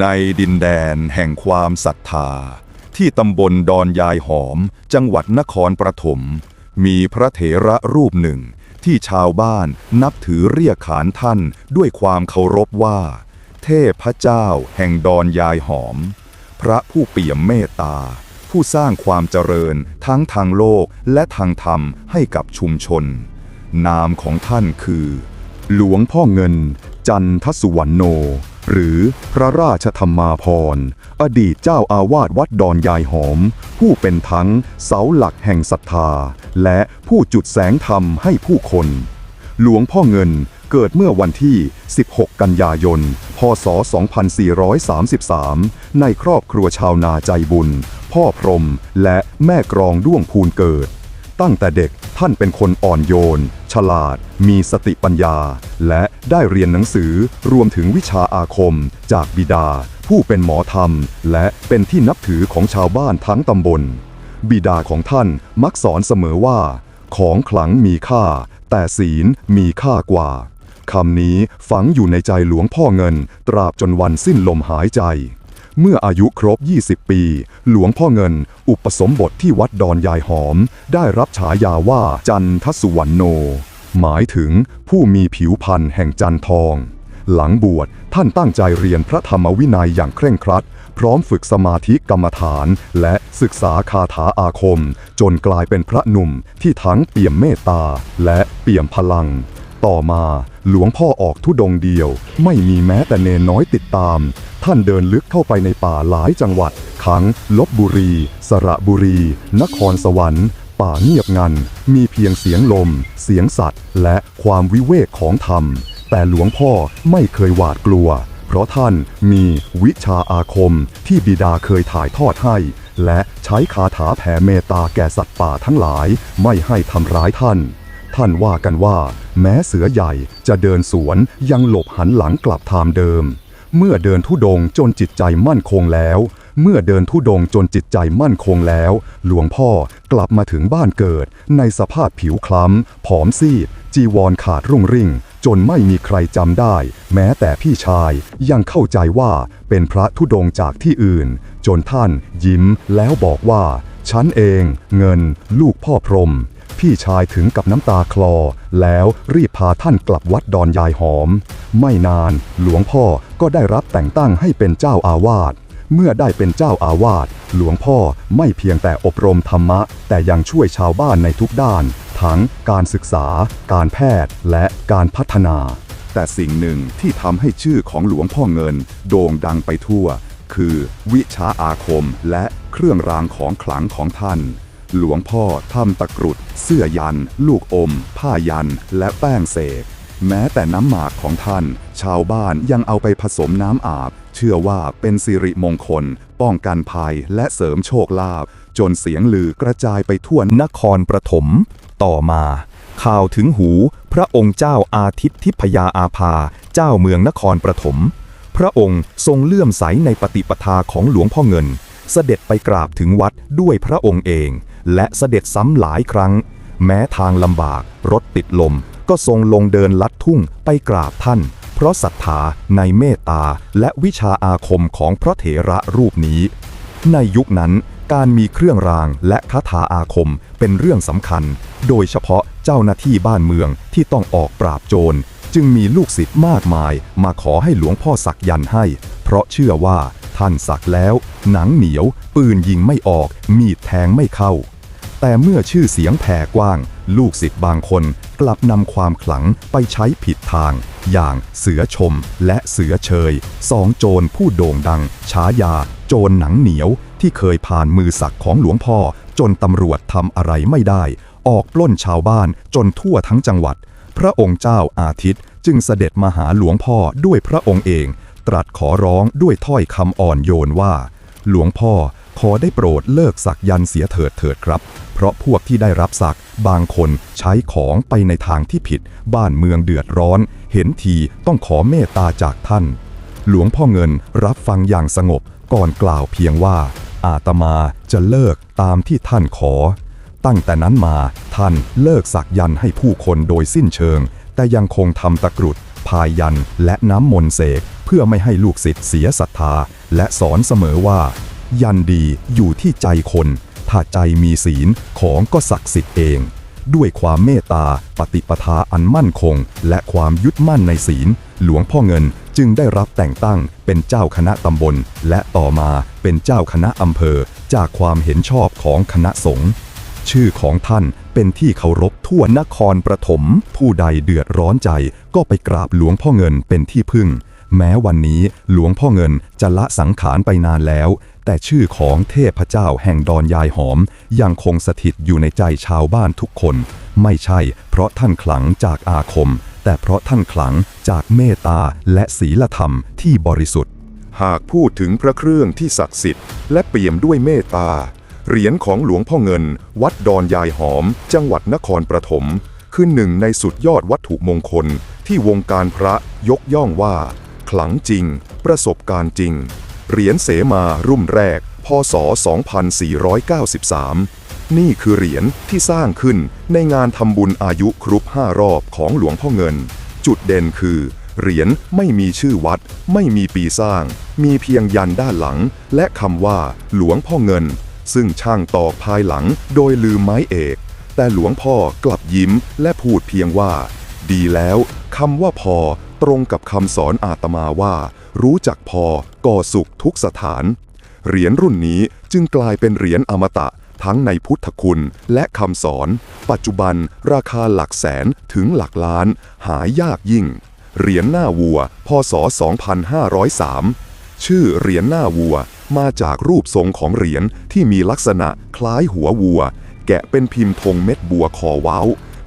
ในดินแดนแห่งความศรัทธา ที่ตำบลดอนยายหอม จังหวัดนครปฐมมีพระเถระรูปหนึ่ง ที่ชาวบ้านนับถือเรียกขานท่านด้วยความเคารพว่า เทพเจ้าแห่งดอนยายหอม พระผู้เปี่ยมเมตตา ผู้สร้างความเจริญทั้งทางโลกและทางธรรมให้กับชุมชน นามของท่านคือ หลวงพ่อเงิน จันทสุวรรณโน หรือพระราชธรรมาภรณ์อดีตเจ้าอาวาสวัดดอนยายหอม ผู้เป็นทั้งเสาหลักแห่งศรัทธา และผู้จุดแสงธรรมให้ผู้คน หลวงพ่อเงินเกิดเมื่อวันที่ 16 กันยายน พศ 2433 ในครอบครัวชาวนาใจบุญ พ่อพรหมและแม่กรองด้วงภูลเกิด ตั้งแต่เด็กท่านเป็นคนอ่อนโยน ฉลาด มีสติปัญญา และได้เรียนหนังสือรวมถึงวิชาอาคม จากบิดา ผู้เป็นหมอธรรม และเป็นที่นับถือของชาวบ้านทั้งตำบล บิดาของท่านมักสอนเสมอว่า ของขลังมีค่า แต่ศีลมีค่ากว่าคำนี้ฝังอยู่ในใจหลวงพ่อเงิน ตราบจนวันสิ้นลมหายใจ เมื่ออายุครบ 20 ปี หลวงพ่อเงิน อุปสมบทที่วัดดอนยายหอม ได้รับฉายาว่าจันทสุวรรณโน หมายถึงผู้มีผิวพรรณแห่งจันทอง หลังบวชท่านตั้งใจเรียนพระธรรมวินัยอย่างเคร่งครัด พร้อมฝึกสมาธิกรรมฐานและศึกษาคาถาอาคม จนกลายเป็นพระหนุ่มที่ทั้งเปี่ยมเมตตาและเปี่ยมพลัง ต่อมาหลวงพ่อออกทุดงเดียว ไม่มีแม้แต่เนนน้อยติดตาม ท่านเดินลึกเข้าไปในป่าหลายจังหวัดขังลบบุรี สระบุรี นครสวรรค์ ป่าเงียบงัน มีเพียงเสียงลม เสียงสัตว์ และความวิเวกของธรรม แต่หลวงพ่อไม่เคยหวาดกลัว เพราะท่านมีวิชาอาคมที่บิดาเคยถ่ายทอดให้ และใช้คาถาแผ่เมตตาแก่สัตว์ป่าทั้งหลาย ไม่ให้ทำร้ายท่าน ท่านว่ากันว่า แม้เสือใหญ่จะเดินสวนยังหลบหันหลังกลับทางเดิม เมื่อเดินทุดงจนจิตใจมั่นคงแล้ว เมื่อเดินทุดงจนจิตใจมั่นคงแล้ว หลวงพ่อกลับมาถึงบ้านเกิด ในสภาพผิวคล้ำ ผอมซีด จีวรขาดรุ่งริ่ง จนไม่มีใครจำได้ แม้แต่พี่ชายยังเข้าใจว่าเป็นพระธุดงจากที่อื่น จนท่านยิ้มแล้วบอกว่า ฉันเองเงินลูกพ่อพรมพี่ชายถึงกับน้ำตาคลอ แล้วรีบพาท่านกลับวัดดอนยายหอม ไม่นานหลวงพ่อก็ได้รับแต่งตั้งให้เป็นเจ้าอาวาส เมื่อได้เป็นเจ้าอาวาสหลวงพ่อไม่เพียงแต่อบรมธรรมะ แต่ยังช่วยชาวบ้านในทุกด้าน ทั้งการศึกษา การแพทย์และการพัฒนา แต่สิ่งหนึ่งที่ทำให้ชื่อของหลวงพ่อเงิน โด่งดังไปทั่ว คือวิชาอาคมและเครื่องรางของขลังของท่าน หลวงพ่อทำตะกรุด เสื้อยัน ลูกอม ผ้ายัน และแป้งเสกแม้แต่น้ำหมากของท่าน ชาวบ้านยังเอาไปผสมน้ำอาบ เชื่อว่าเป็นสิริมงคล ป้องกันภัยและเสริมโชคลาภจนเสียงลือกระจายไปทั่วนครปฐมต่อมา ข่าวถึงหูพระองค์เจ้าอาทิตย์ทิพยาอาภา เจ้าเมืองนครปฐมพระองค์ทรงเลื่อมใสในปฏิปทาของหลวงพ่อเงิน เสด็จไปกราบถึงวัดด้วยพระองค์เอง และเสด็จซ้ำหลายครั้ง แม้ทางลำบาก รถติดลม ก็ทรงลงเดินลัดทุ่งไปกราบท่าน เพราะศรัทธาในเมตตาและวิชาอาคมของพระเถระรูปนี้ ในยุคนั้นการมีเครื่องรางและคาถาอาคมเป็นเรื่องสำคัญ โดยเฉพาะเจ้าหน้าที่บ้านเมืองที่ต้องออกปราบโจร จึงมีลูกศิษย์มากมาย มาขอให้หลวงพ่อสักยันต์ให้ เพราะเชื่อว่าท่านสักแล้ว หนังเหนียว ปืนยิงไม่ออก มีดแทงไม่เข้า แต่เมื่อชื่อเสียงแผ่กว้าง ลูกศิษย์บางคนกลับนำความขลังไปใช้ผิดทาง อย่างเสือชมและเสือเชยสองโจรผู้โด่งดังฉายา โจรหนังเหนียว ที่เคยผ่านมือสักของหลวงพ่อ จนตำรวจทำอะไรไม่ได้ ออกปล้นชาวบ้านจนทั่วทั้งจังหวัด พระองค์เจ้าอาทิตย์จึงเสด็จมาหาหลวงพ่อด้วยพระองค์เอง ตรัสขอร้องด้วยถ้อยคำอ่อนโยนว่า หลวงพ่อ ขอได้โปรดเลิกสักยันเสียเถิดเถิดครับ เพราะพวกที่ได้รับสักบางคนใช้ของไปในทางที่ผิด บ้านเมืองเดือดร้อน เห็นทีต้องขอเมตตาจากท่าน หลวงพ่อเงินรับฟังอย่างสงบก่อนกล่าวเพียงว่า อาตมาจะเลิกตามที่ท่านขอ ตั้งแต่นั้นมาท่านเลิกสักยันให้ผู้คนโดยสิ้นเชิง แต่ยังคงทำตะกรุดพายยันและน้ำมนต์เสกเพื่อไม่ให้ลูกศิษย์เสียศรัทธา และสอนเสมอว่า ยันดีอยู่ที่ใจคน ถ้าใจมีศีลของก็ศักดิ์สิทธิ์เอง ด้วยความเมตตาปฏิปทาอันมั่นคง และความยึดมั่นในศีล หลวงพ่อเงินจึงได้รับแต่งตั้งเป็นเจ้าคณะตำบล และต่อมาเป็นเจ้าคณะอำเภอ จากความเห็นชอบของคณะสงฆ์ชื่อของท่านเป็นที่เคารพทั่วนครปฐมผู้ใดเดือดร้อนใจก็ไปกราบหลวงพ่อเงินเป็นที่พึ่ง แม้วันนี้หลวงพ่อเงินจะละสังขารไปนานแล้ว แต่ชื่อของเทพเจ้าแห่งดอนยายหอม ยังคงสถิตอยู่ในใจชาวบ้านทุกคน ไม่ใช่เพราะท่านขลังจากอาคม แต่เพราะท่านขลังจากเมตตาและศีลธรรมที่บริสุทธิ์ หากพูดถึงพระเครื่องที่ศักดิ์สิทธิ์และเปี่ยมด้วยเมตตา เหรียญของหลวงพ่อเงิน วัดดอนยายหอม จังหวัดนครปฐมคือหนึ่งในสุดยอดวัตถุมงคลที่วงการพระยกย่องว่า ขลังจริง ประสบการณ์จริง เหรียญเสมารุ่มแรก พศ 2493 นี่คือเหรียญที่สร้างขึ้นในงานทำบุญอายุครบ5รอบของหลวงพ่อเงิน จุดเด่นคือเหรียญไม่มีชื่อวัด ไม่มีปีสร้าง มีเพียงยันด้านหลัง และคำว่าหลวงพ่อเงิน ซึ่งช่างตอกภายหลังโดยลืมไม้เอก แต่หลวงพ่อกลับยิ้มและพูดเพียงว่า ดีแล้วคำว่าพอตรงกับคำสอนอาตมาว่า รู้จักพอก่อสุขทุกสถาน เหรียญรุ่นนี้จึงกลายเป็นเหรียญอมตะทั้งในพุทธคุณและคำสอน ปัจจุบันราคาหลักแสนถึงหลักล้าน หายากยิ่ง เหรียญหน้าวัว พศ 2503 ชื่อเหรียญหน้าวัวมาจากรูปทรงของเหรียญที่มีลักษณะคล้ายหัววัว แกะเป็นพิมพ์ธงเม็ดบัวคอเว้า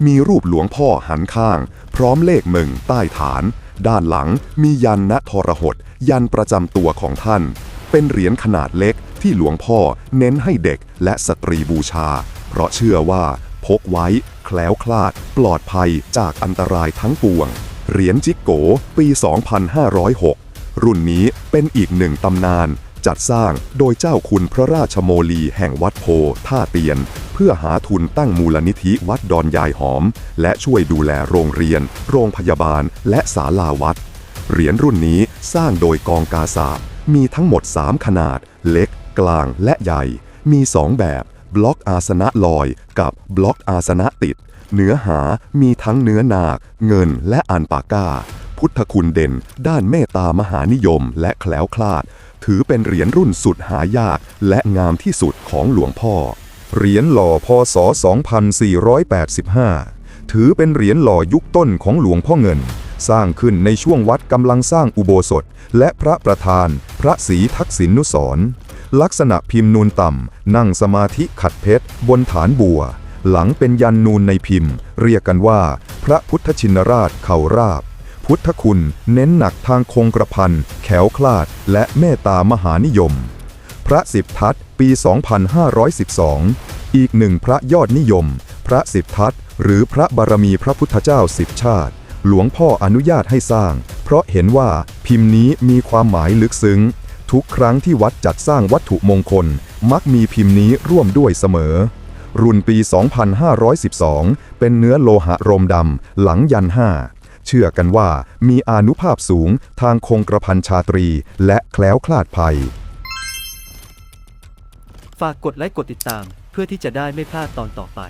มีรูปหลวงพ่อหันข้าง พร้อมเลขหนึ่งใต้ฐาน ด้านหลังมียันณทรหดยันประจำตัวของท่าน เป็นเหรียญขนาดเล็กที่หลวงพ่อเน้นให้เด็กและสตรีบูชา เพราะเชื่อว่าพกไว้ แคล้วคลาด ปลอดภัยจากอันตรายทั้งปวง เหรียญจิกโกปี 2506 รุ่นนี้เป็นอีกหนึ่งตำนาน จัดสร้างโดยเจ้าคุณพระราชโมลีแห่งวัดโพท่าเตียน เพื่อหาทุนตั้งมูลนิธิวัดดอนยายหอม และช่วยดูแลโรงเรียน โรงพยาบาล และศาลาวัด เหรียญรุ่นนี้สร้างโดยกองกาสาบมีทั้งหมด 3 ขนาด เล็ก กลางและใหญ่ มี 2 แบบ บล็อกอาสนะลอย กับบล็อกอาสนะติด เนื้อหามีทั้งเนื้อนาค เงินและอันปาก้า พุทธคุณเด่น ด้านเมตตามหานิยมและแคล้วคลาด ถือเป็นเหรียญรุ่นสุดหายากและงามที่สุดของหลวงพ่อ เหรียญหล่อพศ 2485 ถือเป็นเหรียญหล่อยุคต้นของหลวงพ่อเงิน สร้างขึ้นในช่วงวัดกำลังสร้างอุโบสถ และพระประธาน พระศรีทักษิณนุสรลักษณะพิมพ์นูนต่ำ นั่งสมาธิขัดเพชร บนฐานบัว หลังเป็นยันนูนในพิมพ์ เรียกกันว่า พระพุทธชินราชเข่าราบ พุทธคุณ เน้นหนักทางคงกระพันแขวคลาด และเมตตามหานิยม พระสิบทัศปี 2512 อีกหนึ่งพระยอดนิยม พระสิบทัศหรือพระบารมีพระพุทธเจ้าสิบชาติ หลวงพ่ออนุญาตให้สร้าง เพราะเห็นว่าพิมพ์นี้มีความหมายลึกซึ้ง ทุกครั้งที่วัดจัดสร้างวัตถุมงคล มักมีพิมพ์นี้ร่วมด้วยเสมอรุ่นปี 2512 เป็นเนื้อโลหะโรมดำ หลังยันห้า เชื่อกันว่ามีอานุภาพสูงทางคงกระพันชาตรี และแคล้วคลาดภัย ฝากกดไลค์กดติดตาม เพื่อที่จะได้ไม่พลาดตอนต่อไป